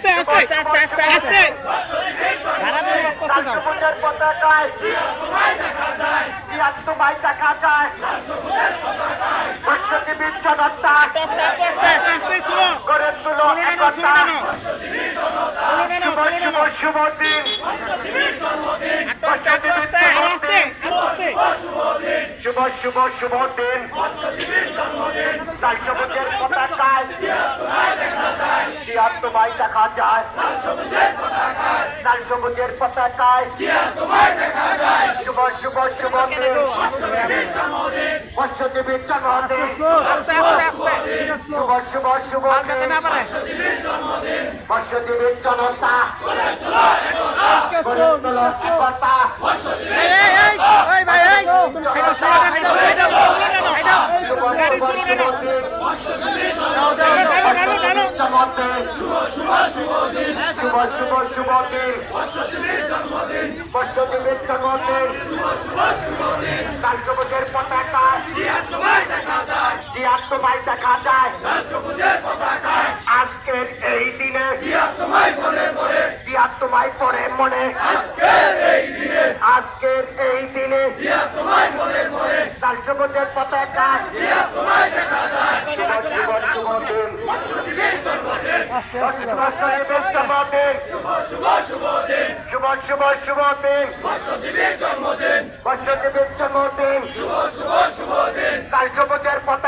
আস্তে আস্তে আস্তে আস্তে আস্তে রাষ্ট্রপুঞ্জের পতাকায় ছিয়াত্তর দেখা যায় বৈশ্বজীবীর জনতা আস্তে তুলো একতা শুভ শুভ শুভ দিন বৈশ্বজীবীর আস্তে জন্মদিন শুভ শুভ শুভ দিন লাল সবুজের পতাকায় ছিয়াত্তর মাই দেখা যায়। লাল সবুজের পতাকায়। শুভ শুভ শুভ বৈশ্বজীবীর জন্মদিন শুভ শুভ শুভ দিন জনতা গড়ে তোলো একতা ওই ভাই এই শুভ শুভ শুভ দিন বর্ষজীবীর জন্মদিন শুভ শুভ শুভ দিন। বর্ষজীবীর জন্মদিন। লাল সবুজের পতাকা। জিয়াত্তমাই দেখা যায়। আজকের এই দিনে। জিয়াত্তমাই পরে মনে। আজকের এই দিনে। সবুজের পতাকা শুভ শুভ দিন বর্ষজীবীর জন্মদিন। লাল সবুজের পতাকায়